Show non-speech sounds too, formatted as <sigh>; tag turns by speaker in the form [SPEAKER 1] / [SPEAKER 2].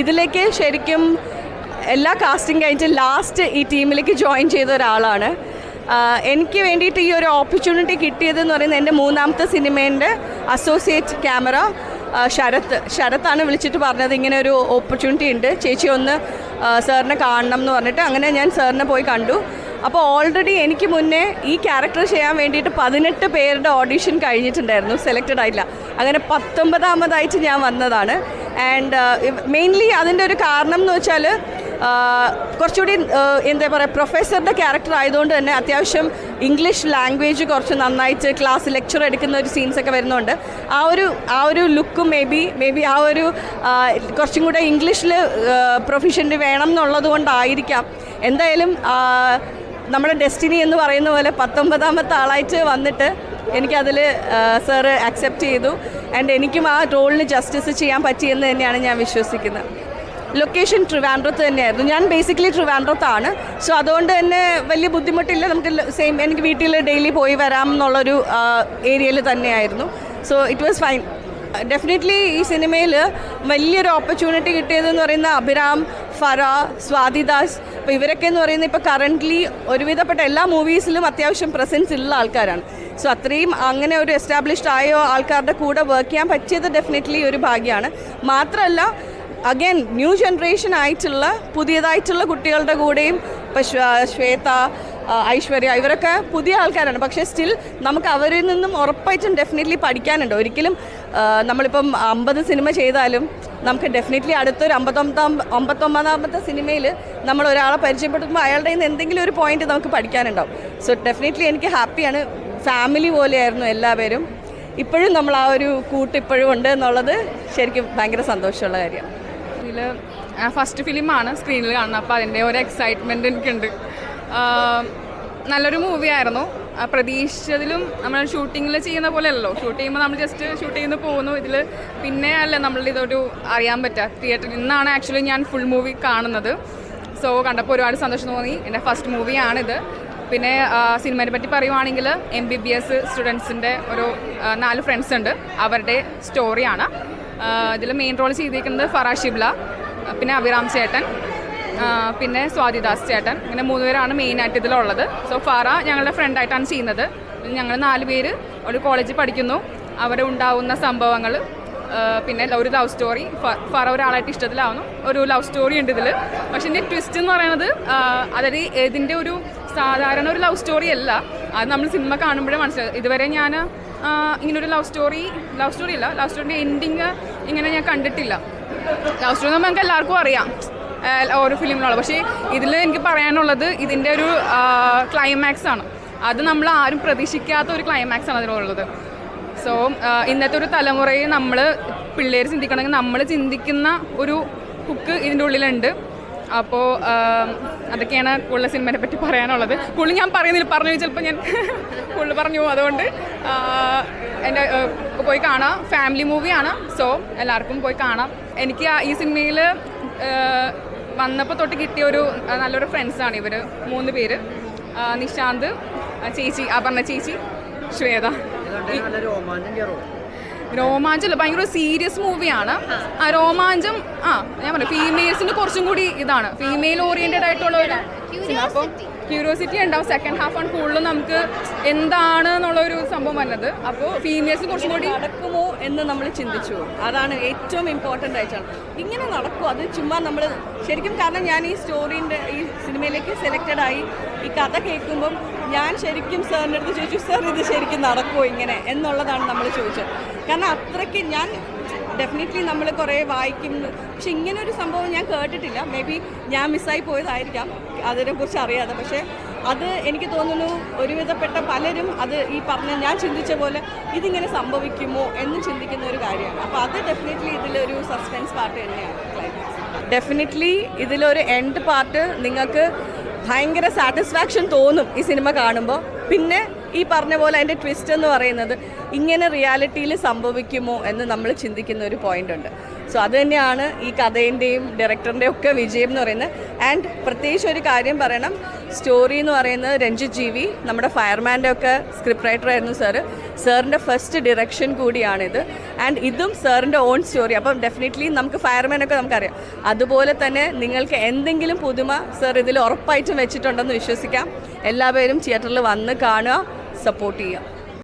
[SPEAKER 1] ഇതിലേക്ക് ശരിക്കും എല്ലാ കാസ്റ്റിംഗ് കഴിഞ്ഞിട്ട് ലാസ്റ്റ് ഈ ടീമിലേക്ക് ജോയിൻ ചെയ്ത ഒരാളാണ്. എനിക്ക് വേണ്ടിയിട്ട് ഈ ഒരു ഓപ്പർച്യൂണിറ്റി കിട്ടിയതെന്ന് പറയുന്നത് എന്റെ മൂന്നാമത്തെ സിനിമേന്റെ അസോസിയേറ്റ് ക്യാമറ ശരത്ത് ശരത്താണ് വിളിച്ചിട്ട് പറഞ്ഞത് ഇങ്ങനെ ഒരു ഓപ്പർച്യൂണിറ്റി ഉണ്ട്. ചേച്ചി ഒന്ന് സാറിനെ കാണണം എന്ന് പറഞ്ഞിട്ട് അങ്ങനെ ഞാൻ സാറിനെ പോയി കണ്ടു. അപ്പോൾ ഓൾറെഡി എനിക്ക് മുന്നേ ഈ ക്യാരക്ടർ ചെയ്യാൻ വേണ്ടിയിട്ട് പതിനെട്ട് പേരുടെ ഓഡിഷൻ കഴിഞ്ഞിട്ടുണ്ടായിരുന്നു. സെലക്റ്റഡ് ആയില്ല അങ്ങനെ പത്തൊമ്പതാമതായിട്ട് ഞാൻ വന്നതാണ്. ആൻഡ് മെയിൻലി അതിന്റെ ഒരു കാരണം എന്ന് വെച്ചാൽ കുറച്ചുകൂടി ആഹ് എന്താ പറയുക പ്രൊഫസറുടെ ക്യാരക്ടർ ആയതുകൊണ്ട് തന്നെ അത്യാവശ്യം ഇംഗ്ലീഷ് ലാംഗ്വേജ് കുറച്ച് നന്നായിട്ട് ക്ലാസ് ലെക്ചർ എടുക്കുന്ന ഒരു സീൻസൊക്കെ വരുന്നുണ്ട്. ആ ഒരു ആ ഒരു ലുക്കും മേ ബി മേ ബി ആ ഒരു കുറച്ചും കൂടെ ഇംഗ്ലീഷിൽ പ്രൊഫഷന്റ് വേണം എന്നുള്ളത് കൊണ്ടായിരിക്കാം. എന്തായാലും നമ്മുടെ ഡെസ്റ്റിനി എന്ന് പറയുന്ന പോലെ പത്തൊമ്പതാമത്തെ ആളായിട്ട് വന്നിട്ട് എനിക്കതിൽ സാറ് അക്സെപ്റ്റ് ചെയ്തു. ആൻഡ് എനിക്കും ആ റോളിന് ജസ്റ്റിസ് ചെയ്യാൻ പറ്റിയെന്ന് തന്നെയാണ് ഞാൻ വിശ്വസിക്കുന്നത്. ലൊക്കേഷൻ ട്രിവാൻഡ്രത്ത് തന്നെയായിരുന്നു. ഞാൻ ബേസിക്കലി ട്രിവാൻഡ്രത്താണ് സോ അതുകൊണ്ട് തന്നെ വലിയ ബുദ്ധിമുട്ടില്ല. നമുക്ക് സെയിം എനിക്ക് വീട്ടിൽ ഡെയിലി പോയി വരാം എന്നുള്ളൊരു ഏരിയയിൽ തന്നെയായിരുന്നു. So it was fine definitely ഈ സിനിമയിൽ വലിയൊരു ഓപ്പർച്യൂണിറ്റി കിട്ടിയതെന്ന് പറയുന്ന അഭിരാം ഫറ സ്വാതിദാസ് അപ്പോൾ ഇവരൊക്കെ എന്ന് പറയുന്നത് ഇപ്പോൾ കറന്റ്ലി ഒരുവിധപ്പെട്ട എല്ലാ മൂവീസിലും അത്യാവശ്യം പ്രസൻസ് ഉള്ള ആൾക്കാരാണ്. സോ അത്രയും അങ്ങനെ ഒരു എസ്റ്റാബ്ലിഷ്ഡ് ആയ ആൾക്കാരുടെ കൂടെ വർക്ക് ചെയ്യാൻ പറ്റിയത് ഡെഫിനറ്റ്ലി ഒരു ഭാഗ്യമാണ് മാത്രമല്ല അഗൈൻ ന്യൂ ജനറേഷൻ ആയിട്ടുള്ള പുതിയതായിട്ടുള്ള കുട്ടികളുടെ കൂടെയും ഇപ്പം ശ്വ- ശ്വേത ഐശ്വര്യ ഇവരൊക്കെ പുതിയ ആൾക്കാരാണ്. പക്ഷേ സ്റ്റിൽ നമുക്ക് അവരിൽ നിന്നും ഉറപ്പായിട്ടും ഡെഫിനറ്റ്ലി പഠിക്കാനുണ്ട്. ഒരിക്കലും നമ്മളിപ്പം അമ്പത് സിനിമ ചെയ്താലും നമുക്ക് ഡെഫിനറ്റ്ലി അടുത്തൊരു അമ്പത്തൊമ്പതാം അമ്പത്തൊമ്പതാമത്തെ സിനിമയിൽ നമ്മൾ ഒരാളെ പരിചയപ്പെടുത്തുമ്പോൾ അയാളുടെ നിന്ന് എന്തെങ്കിലും ഒരു പോയിന്റ് നമുക്ക് പഠിക്കാനുണ്ടാവും. സോ ഡെഫിനറ്റ്ലി എനിക്ക് ഹാപ്പിയാണ് ഫാമിലി പോലെയായിരുന്നു എല്ലാവരും. ഇപ്പോഴും നമ്മൾ ആ ഒരു കൂട്ട് ഇപ്പോഴും ഉണ്ട് എന്നുള്ളത് ശരിക്കും ഭയങ്കര സന്തോഷമുള്ള കാര്യമാണ്
[SPEAKER 2] ഇതിൽ ഫസ്റ്റ് ഫിലിമാണ് സ്ക്രീനിൽ കാണുന്നത്. അപ്പോൾ അതിന്റെ ഒരു എക്സൈറ്റ്മെന്റ് എനിക്കുണ്ട്. നല്ലൊരു മൂവി ആയിരുന്നു. പ്രതീക്ഷിച്ചതിലും നമ്മൾ ഷൂട്ടിങ്ങിൽ ചെയ്യുന്ന പോലെയല്ലോ ഷൂട്ട് ചെയ്യുമ്പോൾ നമ്മൾ ജസ്റ്റ് ഷൂട്ട് ചെയ്യുന്ന പോകുന്നു. ഇതിൽ പിന്നെ അല്ല നമ്മൾ ഇതൊരു അറിയാൻ പറ്റുക തിയേറ്ററിൽ നിന്നാണ് ആക്ച്വലി ഞാൻ ഫുൾ മൂവി കാണുന്നത്. സോ കണ്ടപ്പോൾ ഒരുപാട് സന്തോഷം തോന്നി. എന്റെ ഫസ്റ്റ് മൂവിയാണിത് പിന്നെ സിനിമയെ പറ്റി പറയുവാണെങ്കിൽ എം ബി ബി എസ് സ്റ്റുഡൻസിന്റെ ഒരു നാല് ഫ്രണ്ട്സ് ഉണ്ട്. അവരുടെ സ്റ്റോറിയാണ്. ഇതിൽ മെയിൻ റോൾ ചെയ്തിരിക്കുന്നത് ഫറാ ഷിബ്ല പിന്നെ അഭിറാം ചേട്ടൻ പിന്നെ സ്വാതിദാസ് ചേട്ടൻ. ഇങ്ങനെ മൂന്ന് പേരാണ് മെയിനായിട്ട് ഇതിലുള്ളത്. സോ ഫറ ഞങ്ങളുടെ ഫ്രണ്ടായിട്ടാണ് ചെയ്യുന്നത്. ഞങ്ങൾ നാല് പേര് ഒരു കോളേജിൽ പഠിക്കുന്നു. അവിടെ ഉണ്ടാവുന്ന സംഭവങ്ങൾ പിന്നെ ഒരു ലവ് സ്റ്റോറി ഫറ ഒരാളായിട്ട് ഇഷ്ടത്തിലാവുന്നു. ഒരു ലവ് സ്റ്റോറി ഉണ്ട് ഇതിൽ പക്ഷെ ഇതിന്റെ ട്വിസ്റ്റ് എന്ന് പറയുന്നത് അതായത് ഇതിന്റെ ഒരു സാധാരണ ഒരു ലവ് സ്റ്റോറി അല്ല. അത് നമ്മൾ സിനിമ കാണുമ്പോഴേ മനസ്സിലാവും. ഇതുവരെ ഞാൻ ഇങ്ങനൊരു ലവ് സ്റ്റോറി ലവ് സ്റ്റോറി അല്ല ലവ് സ്റ്റോറിന്റെ എൻഡിങ് ഇങ്ങനെ ഞാൻ കണ്ടിട്ടില്ല. ലവ് സ്റ്റോറി നമുക്ക് എല്ലാവർക്കും അറിയാം. ഓരോ ഫിലിമിലുള്ള പക്ഷേ ഇതിൽ എനിക്ക് പറയാനുള്ളത് ഇതിന്റെ ഒരു ക്ലൈമാക്സ് ആണ്. അത് നമ്മൾ ആരും പ്രതീക്ഷിക്കാത്ത ഒരു ക്ലൈമാക്സ് ആണ് അതിനുള്ളത് സോ ഇന്നത്തെ ഒരു തലമുറയെ നമ്മൾ പിള്ളേർ ചിന്തിക്കണമെങ്കിൽ നമ്മൾ ചിന്തിക്കുന്ന ഒരു ഹുക്ക് ഇതിന്റെ ഉള്ളിലുണ്ട്. അപ്പോൾ അതൊക്കെയാണ് കൂടുതൽ സിനിമയെ പറ്റി പറയാനുള്ളത്. കൂടുതൽ ഞാൻ പറയുന്നില്ല പറഞ്ഞു ചിലപ്പോൾ ഞാൻ <laughs> കൂടുതൽ പറഞ്ഞു അതുകൊണ്ട് എന്റെ പോയി കാണാം. ഫാമിലി മൂവിയാണ് സോ എല്ലാവർക്കും പോയി കാണാം. എനിക്ക് ഈ സിനിമയിൽ വന്നപ്പോൾ തൊട്ട് കിട്ടിയ ഒരു നല്ലൊരു ഫ്രണ്ട്സാണ് ഇവർ മൂന്ന് പേര്. നിശാന്ത് ചേച്ചി അപർണ ചേച്ചി ശ്വേത. രോമാഞ്ചല്ല ഭയങ്കര സീരിയസ് മൂവിയാണ് ആ. രോമാഞ്ചം ആ ഞാൻ പറഞ്ഞു ഫീമെയിൽസിന് കുറച്ചും കൂടി ഇതാണ്. ഫീമെയിൽ ഓറിയന്റഡ് ആയിട്ടുള്ള ഒരു അപ്പോൾ ക്യൂരിയോസിറ്റി ഉണ്ടാവും. സെക്കൻഡ് ഹാഫ് ആണ് കൂടുതലും നമുക്ക് എന്താണ് എന്നുള്ള ഒരു സംഭവം വന്നത്. അപ്പോൾ ഫീമെയിൽസ് കുറച്ചും കൂടി
[SPEAKER 1] നടക്കുമോ എന്ന് നമ്മൾ ചിന്തിച്ചു. അതാണ് ഏറ്റവും ഇമ്പോർട്ടന്റ് ആയിട്ടാണ്. ഇങ്ങനെ നടക്കും. അത് ചുമ്മാ നമ്മൾ ശരിക്കും കാരണം ഞാൻ ഈ സ്റ്റോറീന്റെ ഈ സിനിമയിലേക്ക് സെലക്റ്റഡ് ആയി. ഈ കഥ കേൾക്കുമ്പം ഞാൻ ശരിക്കും സാറിന്റെ അടുത്ത് ചോദിച്ചു സാർ ഇത് ശരിക്കും നടക്കുമോ ഇങ്ങനെ? എന്നുള്ളതാണ് നമ്മൾ ചോദിച്ചത്. കാരണം അത്രയ്ക്ക് ഞാൻ ഡെഫിനറ്റ്ലി നമ്മൾ കുറേ വായിക്കും. പക്ഷെ ഇങ്ങനെ ഒരു സംഭവം ഞാൻ കേട്ടിട്ടില്ല. മേ ബി ഞാൻ മിസ്സായി പോയതായിരിക്കാം. അതിനെക്കുറിച്ച് അറിയാതെ. പക്ഷേ അത് എനിക്ക് തോന്നുന്നു ഒരുവിധപ്പെട്ട പലരും അത് ഈ പറഞ്ഞ ഞാൻ ചിന്തിച്ച പോലെ ഇതിങ്ങനെ സംഭവിക്കുമോ എന്ന് ചിന്തിക്കുന്ന ഒരു കാര്യമാണ്. അപ്പോൾ അത് ഡെഫിനറ്റ്ലി ഇതിലൊരു സസ്പെൻസ് പാർട്ട് തന്നെയാണ്. ഡെഫിനറ്റ്ലി ഇതിലൊരു എൻഡ് പാർട്ട് നിങ്ങൾക്ക് ഭയങ്കര സാറ്റിസ്ഫാക്ഷൻ തോന്നും ഈ സിനിമ കാണുമ്പോൾ പിന്നെ ഈ പറഞ്ഞ പോലെ അതിന്റെ ട്വിസ്റ്റ് എന്ന് പറയുന്നത് ഇങ്ങനെ റിയാലിറ്റിയിൽ സംഭവിക്കുമോ എന്ന് നമ്മൾ ചിന്തിക്കുന്ന ഒരു പോയിന്റ് ഉണ്ട്. സോ അത് തന്നെയാണ് ഈ കഥേന്റെയും ഡയറക്ടറിന്റെയും ഒക്കെ വിജയം എന്ന് പറയുന്നത്. ആൻഡ് പ്രത്യേകിച്ച് ഒരു കാര്യം പറയണം. സ്റ്റോറി എന്ന് പറയുന്നത് രഞ്ജിത്ത് ജി വി നമ്മുടെ ഫയർമാന്റെ ഒക്കെ സ്ക്രിപ്റ്റ് റൈറ്റർ ആയിരുന്നു സാറ് സാറിന്റെ ഫസ്റ്റ് ഡിറക്ഷൻ കൂടിയാണിത്. ആൻഡ് ഇതും സാറിന്റെ ഓൺ സ്റ്റോറി അപ്പം ഡെഫിനറ്റ്ലി നമുക്ക് ഫയർമാനൊക്കെ നമുക്കറിയാം. അതുപോലെ തന്നെ നിങ്ങൾക്ക് എന്തെങ്കിലും പുതുമ സാർ ഇതിൽ ഉറപ്പായിട്ടും വെച്ചിട്ടുണ്ടെന്ന് വിശ്വസിക്കാം. എല്ലാവരും തിയേറ്ററിൽ വന്ന് കാണുക. സപ്പോർട്ട് ചെയ്യുക.